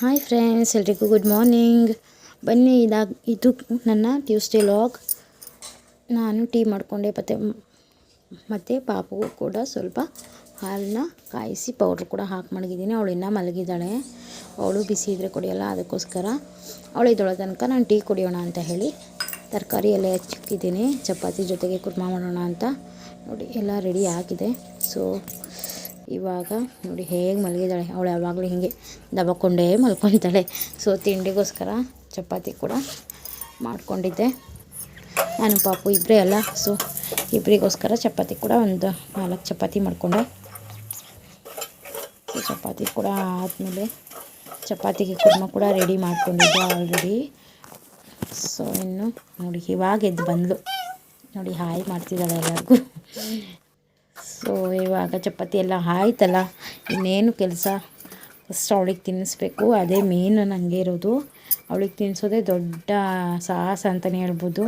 Hi friends ಎಲ್ರಿಗೂ good morning ಬನ್ನಿ ಇದಾಗ ಇದು ನನ್ನ ಟ್ಯೂಸ್ಡೇ ಲಾಗ್ ನಾನು ಟೀ ಮಾಡಿಕೊಂಡೆ, ಮತ್ತು ಮತ್ತು ಪಾಪುಗೂ ಕೂಡ ಸ್ವಲ್ಪ ಹಾಲನ್ನ ಕಾಯಿಸಿ ಪೌಡ್ರ್ ಕೂಡ ಹಾಕಿ ಮಡಗಿದ್ದೀನಿ. ಅವಳು ಇನ್ನೂ ಮಲಗಿದ್ದಾಳೆ. ಅವಳು ಬಿಸಿ ಇದ್ದರೆ ಕುಡಿಯೋಲ್ಲ, ಅದಕ್ಕೋಸ್ಕರ ಅವಳು ಇದೊಳ ತನಕ ನಾನು ಟೀ ಕುಡಿಯೋಣ ಅಂತ ಹೇಳಿ ತರಕಾರಿ ಎಲ್ಲ ಹೆಚ್ಚಿಕ್ಕಿದ್ದೀನಿ. ಚಪಾತಿ ಜೊತೆಗೆ ಕುರ್ಮಾ ಮಾಡೋಣ ಅಂತ. ನೋಡಿ, ಎಲ್ಲ ರೆಡಿ ಆಗಿದೆ. ಸೊ ಇವಾಗ ನೋಡಿ ಹೇಗೆ ಮಲಗಿದ್ದಾಳೆ. ಅವಳು ಯಾವಾಗಲೂ ಹೀಗೆ ದಬಕೊಂಡೇ ಮಲ್ಕೊತಾಳೆ ಸೊ ತಿಂಡಿಗೋಸ್ಕರ ಚಪಾತಿ ಕೂಡ ಮಾಡಿಕೊಂಡಿದ್ದೆ. ನಾನು ಪಾಪು ಇಬ್ಬರೇ ಅಲ್ಲ. ಸೊ ಇಬ್ಬರಿಗೋಸ್ಕರ ಚಪಾತಿ ಕೂಡ ಒಂದು ನಾಲ್ಕು ಚಪಾತಿ ಮಾಡಿಕೊಂಡೆ. ಸೊ ಚಪಾತಿ ಕೂಡ ಆದಮೇಲೆ ಚಪಾತಿಗೆ ಕುರ್ಮ ಕೂಡ ರೆಡಿ ಮಾಡ್ಕೊಂಡಿದ್ದೆ ಆಲ್ರೆಡಿ ಸೊ ಇನ್ನು ನೋಡಿ ಇವಾಗ ಎದ್ದು ಬಂದಳು ನೋಡಿ, ಹಾಯ್ ಮಾಡ್ತಿದ್ದಾಳೆ ಎಲ್ಲರಿಗೂ. ಸೊ ಇವಾಗ ಚಪಾತಿ ಎಲ್ಲ ಆಯ್ತಲ್ಲ, ಇನ್ನೇನು ಕೆಲಸ? ಫಸ್ಟ್ ಅವಳಿಗೆ ತಿನ್ನಿಸ್ಬೇಕು, ಅದೇ ಮೇನು ನನಗೆ ಇರೋದು. ಅವಳಿಗೆ ತಿನ್ನಿಸೋದೇ ದೊಡ್ಡ ಸಾಹಸ ಅಂತಲೇ ಹೇಳ್ಬೋದು.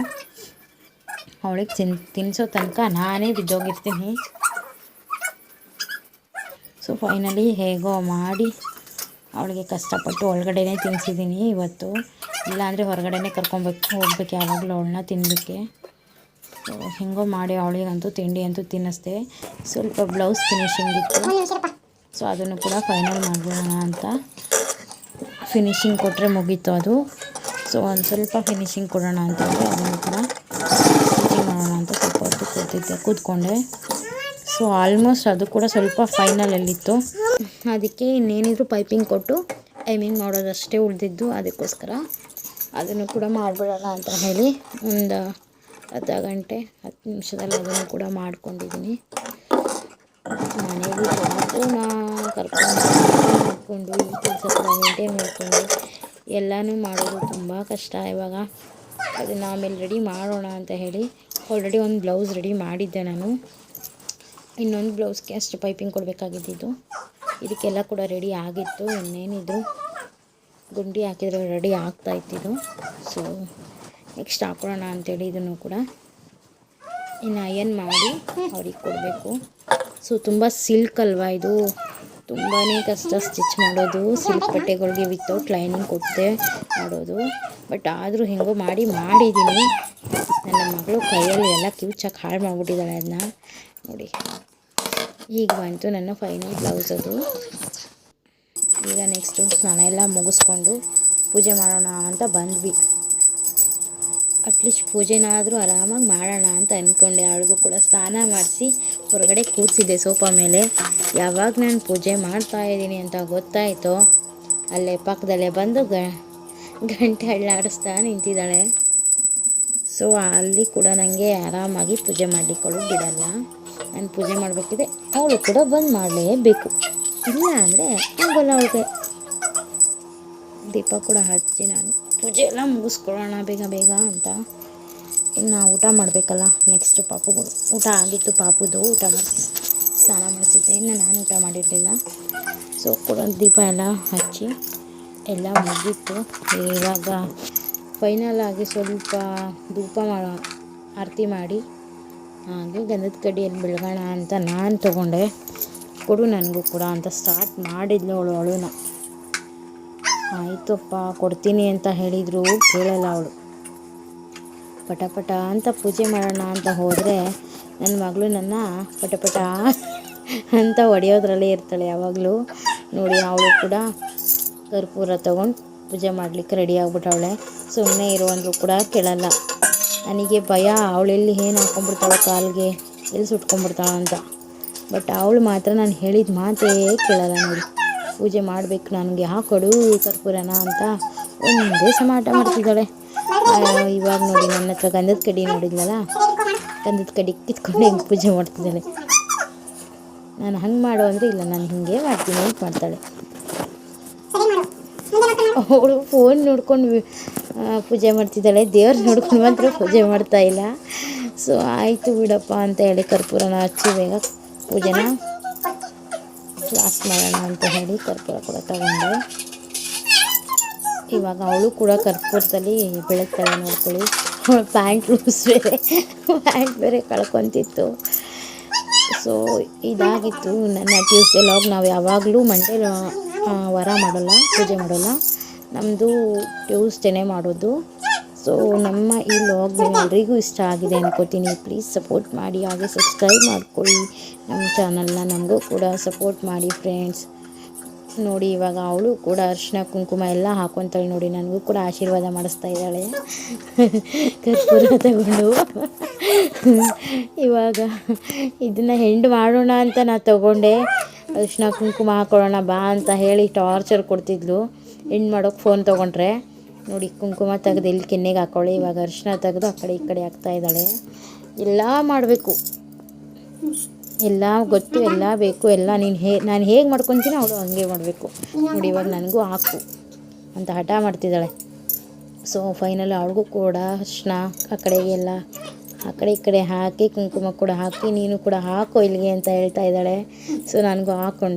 ಅವಳಿಗೆ ತಿನ್ ತಿನ್ನಿಸೋ ತನಕ ನಾನೇ ಬಿದ್ದೋಗಿರ್ತೀನಿ. ಸೊ ಫೈನಲಿ ಹೇಗೋ ಮಾಡಿ ಅವಳಿಗೆ ಕಷ್ಟಪಟ್ಟು ಒಳಗಡೆನೇ ತಿನ್ನಿಸಿದ್ದೀನಿ ಇವತ್ತು. ಇಲ್ಲಾಂದರೆ ಹೊರಗಡೆನೇ ಕರ್ಕೊಬೇಕು, ಹೋಗ್ಬೇಕು ಯಾವಾಗಲೂ ಅವಳನ್ನ ತಿನ್ನಲಿಕ್ಕೆ ಸೊ ಹೆಂಗೋ ಮಾಡಿ ಅವಳಿಗಂತೂ ತಿಂಡಿ ಅಂತೂ ತಿನ್ನಿಸ್ದೆ. ಸ್ವಲ್ಪ ಬ್ಲೌಸ್ ಫಿನಿಶಿಂಗ್ ಇತ್ತು. ಸೊ ಅದನ್ನು ಕೂಡ ಫೈನಲ್ ಮಾಡ್ಬೋಣ ಅಂತ ಫಿನಿಶಿಂಗ್ ಕೊಟ್ಟರೆ ಮುಗೀತು ಅದು. ಸೊ ಒಂದು ಸ್ವಲ್ಪ ಫಿನಿಶಿಂಗ್ ಕೊಡೋಣ ಅಂತ ಅದನ್ನು ಕೂಡ ಸ್ಟಿಚಿಂಗ್ ಮಾಡೋಣ ಅಂತ ಸ್ವಲ್ಪ ಹೊತ್ತು ಕೂತಿದ್ದೆ, ಕೂತ್ಕೊಂಡೆ. ಸೊ ಆಲ್ಮೋಸ್ಟ್ ಅದು ಕೂಡ ಸ್ವಲ್ಪ ಫೈನಲಲ್ಲಿತ್ತು ಅದಕ್ಕೆ ಇನ್ನೇನಿದ್ರು ಪೈಪಿಂಗ್ ಕೊಟ್ಟು ಟೈಮಿಂಗ್ ಮಾಡೋದಷ್ಟೇ ಉಳಿದಿದ್ದು ಅದಕ್ಕೋಸ್ಕರ. ಅದನ್ನು ಕೂಡ ಮಾಡಿಬಿಡೋಣ ಅಂತ ಹೇಳಿ ಒಂದು ಅರ್ಧ ಗಂಟೆ, ಹತ್ತು ನಿಮಿಷದಲ್ಲಿ ಅದನ್ನು ಕೂಡ ಮಾಡ್ಕೊಂಡಿದ್ದೀನಿ. ಮನೆಗೂ ಪಾಪುನ ಕರ್ಕೊಂಡು ಮಾಡಿಕೊಂಡು ಕೆಲಸ ಮಾಡಿಕೊಂಡು ಎಲ್ಲನೂ ಮಾಡೋದು ತುಂಬ ಕಷ್ಟ. ಇವಾಗ ಅದನ್ನು ಆಮೇಲೆ ರೆಡಿ ಮಾಡೋಣ ಅಂತ ಹೇಳಿ ಆಲ್ರೆಡಿ ಒಂದು ಬ್ಲೌಸ್ ರೆಡಿ ಮಾಡಿದ್ದೆ ನಾನು. ಇನ್ನೊಂದು ಬ್ಲೌಸ್ಗೆ ಅಷ್ಟು ಪೈಪಿಂಗ್ ಕೊಡಬೇಕಾಗಿದ್ದಿದ್ದು. ಇದಕ್ಕೆಲ್ಲ ಕೂಡ ರೆಡಿ ಆಗಿತ್ತು ಇನ್ನೇನಿದ್ರು ಗುಂಡಿ ಹಾಕಿದ್ರೆ ರೆಡಿ ಆಗ್ತಾ ಇತ್ತಿದ್ದು ಸೊ ನೆಕ್ಸ್ಟ್ ಹಾಕೊಳ್ಳೋಣ ಅಂತೇಳಿ ಇದನ್ನು ಕೂಡ. ಇನ್ನು ಅಯನ್ ಮಾಡಿ ಅವ್ರಿಗೆ ಕೊಡಬೇಕು. ಸೊ ತುಂಬ ಸಿಲ್ಕ್ ಅಲ್ವಾ ಇದು? ತುಂಬಾ ಕಷ್ಟ ಸ್ಟಿಚ್ ಮಾಡೋದು. ಸಿಲ್ಕ್ ಬಟ್ಟೆಗಳಿಗೆ ವಿತೌಟ್ ಲೈನಿಂಗ್ ಕೊಟ್ಟೆ ಮಾಡೋದು. ಬಟ್ ಆದರೂ ಹೆಂಗೋ ಮಾಡಿ ಮಾಡಿದ್ದೀನಿ. ನನ್ನ ಮಗಳು ಕೈಯಲ್ಲಿ ಎಲ್ಲ ಕಿವುಚಾಗಿ ಹಾಳು ಮಾಡಿಬಿಟ್ಟಿದ್ದಾಳೆ ಅದನ್ನ ನೋಡಿ. ಈಗ ಬಂತು ನನ್ನ ಫೈನಲ್ ಬ್ಲೌಸ್ ಅದು. ಈಗ ನೆಕ್ಸ್ಟು ಸ್ನಾನ ಎಲ್ಲ ಮುಗಿಸ್ಕೊಂಡು ಪೂಜೆ ಮಾಡೋಣ ಅಂತ ಬಂದ್ವಿ. ಅಟ್ಲೀಸ್ಟ್ ಪೂಜೆನಾದರೂ ಆರಾಮಾಗಿ ಮಾಡೋಣ ಅಂತ ಅಂದ್ಕೊಂಡೆ ಅವಳಿಗೂ ಕೂಡ ಸ್ನಾನ ಮಾಡಿಸಿ ಹೊರಗಡೆ ಕೂರಿಸಿದ್ದೆ ಸೋಫಾ ಮೇಲೆ. ಯಾವಾಗ ನಾನು ಪೂಜೆ ಮಾಡ್ತಾ ಇದ್ದೀನಿ ಅಂತ ಗೊತ್ತಾಯಿತು. ಅಲ್ಲೇ ಪಕ್ಕದಲ್ಲೇ ಬಂದು ಗ, ಗಂಟೆ ಹಳ್ಳಾಡಿಸ್ತಾ ನಿಂತಿದ್ದಾಳೆ. ಸೊ ಅಲ್ಲಿ ಕೂಡ ನನಗೆ ಆರಾಮಾಗಿ ಪೂಜೆ ಮಾಡಲಿಕ್ಕಳು ಬಿಡಲ್ಲ. ನಾನು ಪೂಜೆ ಮಾಡಬೇಕಿದೆ ಅವಳು ಕೂಡ ಬಂದು ಮಾಡಲೇಬೇಕು. ಇಲ್ಲ ಅಂದರೆ ಆಗೋಲ್ಲ ಅವಳಿಗೆ. ದೀಪ ಕೂಡ ಹಚ್ಚಿ ನಾನು. ಪೂಜೆ ಎಲ್ಲ ಮುಗಿಸ್ಕೊಳ್ಳೋಣ, ಬೇಗ ಬೇಗ ಅಂತ. ಇನ್ನು ಊಟ ಮಾಡಬೇಕಲ್ಲ ನೆಕ್ಸ್ಟು ಪಾಪು, ಊಟ ಆಗಿತ್ತು ಪಾಪುದು, ಊಟ ಮಾಡಿ ಸ್ನಾನ ಮಾಡಿಸಿದ್ದೆ. ಇನ್ನು ನಾನು ಊಟ ಮಾಡಿರಲಿಲ್ಲ. ಸೊ ಕೂಡ ದೀಪ ಎಲ್ಲ ಹಚ್ಚಿ ಎಲ್ಲ ಮುಗೀತು. ಇವಾಗ ಫೈನಲ್ ಆಗಿ ಸ್ವಲ್ಪ ಧೂಪ ಮಾಡೋ ಆರತಿ ಮಾಡಿ, ಹಾಗೆ ಗಂಧದ ಕಡ್ಡಿಯಲ್ಲಿ ಬೆಳಗೋಣ ಅಂತ ನಾನು ತೊಗೊಂಡೆ. ಕೊಡು ನನಗೂ ಕೂಡ ಅಂತ ಸ್ಟಾರ್ಟ್ ಮಾಡಿದ್ಲು ಅವಳು, ಅವಳುನ. ಆಯಿತಪ್ಪ, ಕೊಡ್ತೀನಿ ಅಂತ ಹೇಳಿದರು. ಕೇಳಲ್ಲ ಅವಳು. ಪಟ ಪಟ ಅಂತ ಪೂಜೆ ಮಾಡೋಣ ಅಂತ ಹೋದರೆ ನನ್ನ ಮಗಳು ನನ್ನ ಪಟಪಟ ಪಟ ಅಂತ ಹೊಡೆಯೋದ್ರಲ್ಲೇ ಇರ್ತಾಳೆ ಯಾವಾಗಲೂ. ನೋಡಿ, ಅವಳು ಕೂಡ ಕರ್ಪೂರ ತಗೊಂಡು ಪೂಜೆ ಮಾಡಲಿಕ್ಕೆ ರೆಡಿ ಆಗ್ಬಿಟ್ಟವಳೆ. ಸುಮ್ಮನೆ ಇರುವಂದ್ರೂ ಕೂಡ ಕೇಳಲ್ಲ. ನನಗೆ ಭಯ ಅವಳೆಲ್ಲಿ ಏನು ಹಾಕೊಂಡ್ಬಿಡ್ತಾಳೆ ಕಾಲಿಗೆ, ಎಲ್ಲಿ ಸುಟ್ಕೊಂಡ್ಬಿಡ್ತಾಳೆ ಅಂತ. ಬಟ್ ಅವಳು ಮಾತ್ರ ನಾನು ಹೇಳಿದ ಮಾತೇ ಕೇಳಲ್ಲ ನೋಡಿ. ಪೂಜೆ ಮಾಡಬೇಕು ನನಗೆ. ಹಾಕೊಡು ಕರ್ಪೂರನ ಅಂತ ಒಂದೇ ಸಮಾಟ ಮಾಡ್ತಿದ್ದಾಳೆ. ಇವಾಗ ನೋಡಿ ನನ್ನ ಹತ್ರ ಗಂಧದ ಕಡಿ ನೋಡಿದ್ಲಲ್ಲ ಗಂಧದ ಕಡಿ ಕಿತ್ಕೊಂಡು ಹೆಂಗೆ ಪೂಜೆ ಮಾಡ್ತಿದ್ದಾಳೆ. ನಾನು ಹಂಗೆ ಮಾಡು ಅಂದರೆ ಇಲ್ಲ, ನಾನು ಹಿಂಗೆ ಮಾಡ್ತೀನಿ ಅಂತ ಮಾಡ್ತಾಳೆ. ಅವಳು ಫೋನ್ ನೋಡ್ಕೊಂಡು ಪೂಜೆ ಮಾಡ್ತಿದ್ದಾಳೆ. ದೇವ್ರು ನೋಡ್ಕೊಂಡು ಮಾತ್ರ ಪೂಜೆ ಮಾಡ್ತಾ ಇಲ್ಲ. ಸೊ ಆಯಿತು ಬಿಡಪ್ಪ ಅಂತ ಹೇಳಿ ಕರ್ಪೂರನ ಹಚ್ಚಿ ಬೇಗ ಪೂಜೆನ ಲಾಸ್ಟ್ ಮಾಡೋಣ ಅಂತ ಹೇಳಿ ಕರ್ಪೂರ ಕೂಡ ತಗೊಂಡೆ ಇವಾಗ ಅವಳು ಕೂಡ ಕರ್ಪೂರದಲ್ಲಿ ಬೆಳಗ್ತಾಳೆ ನೋಡ್ಕೊಳ್ಳಿ. ಅವಳು ಪ್ಯಾಂಟ್ ಲೂಸ್ ಬೇರೆ ಪ್ಯಾಂಟ್ ಬೇರೆ ಕಳ್ಕೊತಿತ್ತು. ಸೊ ಇದಾಗಿತ್ತು. ನನ್ನ ಟ್ಯೂಸ್ಡೇ ಲಾಗ್ ನಾವು ಯಾವಾಗಲೂ ಮಂಡೇ ವರ ವಾರ ಮಾಡೋಲ್ಲ, ಪೂಜೆ ಮಾಡೋಲ್ಲ. ನಮ್ಮದು ಟ್ಯೂಸ್ಡೇನೇ ಮಾಡೋದು. ಸೊ ನಮ್ಮ ಈ ಲಾಗ್ ನಿಮ್ಮೆಲ್ಲರಿಗೂ ಇಷ್ಟ ಆಗಿದೆ ಅಂದ್ಕೋತೀನಿ ಪ್ಲೀಸ್ ಸಪೋರ್ಟ್ ಮಾಡಿ, ಹಾಗೆ ಸಬ್ಸ್ಕ್ರೈಬ್ ಮಾಡ್ಕೊಳ್ಳಿ. ನಮ್ಮ ಚಾನಲ್ನ ನಮಗೂ ಕೂಡ ಸಪೋರ್ಟ್ ಮಾಡಿ ಫ್ರೆಂಡ್ಸ್ ನೋಡಿ, ಇವಾಗ ಅವಳು ಕೂಡ ಅರಿಶಿನ ಕುಂಕುಮ ಎಲ್ಲ ಹಾಕೊತಾಳೆ ನೋಡಿ. ನನಗೂ ಕೂಡ ಆಶೀರ್ವಾದ ಮಾಡಿಸ್ತಾ ಇದ್ದಾಳೆ. ಕರ್ಪೂರ ತಗೊಂಡು. ಇವಾಗ ಇದನ್ನು ಹೆಂಡು ಮಾಡೋಣ ಅಂತ ನಾ ತಗೊಂಡೆ. ಅರಿಶಿನ ಕುಂಕುಮ ಹಾಕೊಳ್ಳೋಣ ಬಾ ಅಂತ ಹೇಳಿ ಟಾರ್ಚರ್ ಕೊಡ್ತಿದ್ಲು. ಹೆಣ್ಣು ಮಾಡೋಕೆ ಫೋನ್ ತೊಗೊಂಡ್ರೆ. ನೋಡಿ, ಕುಂಕುಮ ತೆಗೆದು ಇಲ್ಲಿ ಕೆನ್ನೆಗೆ ಹಾಕೊಳ್ಳಿ. ಇವಾಗ ಅರಿಶಿನ ತೆಗೆದು ಆ ಕಡೆ ಈ ಕಡೆ ಹಾಕ್ತಾ ಇದ್ದಾಳೆ. ಎಲ್ಲ ಮಾಡಬೇಕು. ಎಲ್ಲ ಗೊತ್ತು, ಎಲ್ಲ ಬೇಕು, ಎಲ್ಲ ನೀನು ಹೇ, ನಾನು ಹೇಗೆ ಮಾಡ್ಕೊತೀನಿ ಅವಳು ಹಂಗೆ ಮಾಡಬೇಕು. ನೋಡಿ, ಇವಾಗ ನನಗೂ ಹಾಕು ಅಂತ ಹಠ ಮಾಡ್ತಿದ್ದಾಳೆ. ಸೊ ಫೈನಲ್ ಅವಳಿಗೂ ಕೂಡ ಅರ್ಶಿನ ಆ ಕಡೆಗೆಲ್ಲ ಆ ಕಡೆ ಈ ಕಡೆ ಹಾಕಿ, ಕುಂಕುಮ ಕೂಡ ಹಾಕಿ, ನೀನು ಕೂಡ ಹಾಕು ಇಲ್ಲಿಗೆ ಅಂತ ಹೇಳ್ತಾ ಇದ್ದಾಳೆ. ಸೊ ನನಗೂ ಹಾಕ್ಕೊಂಡೆ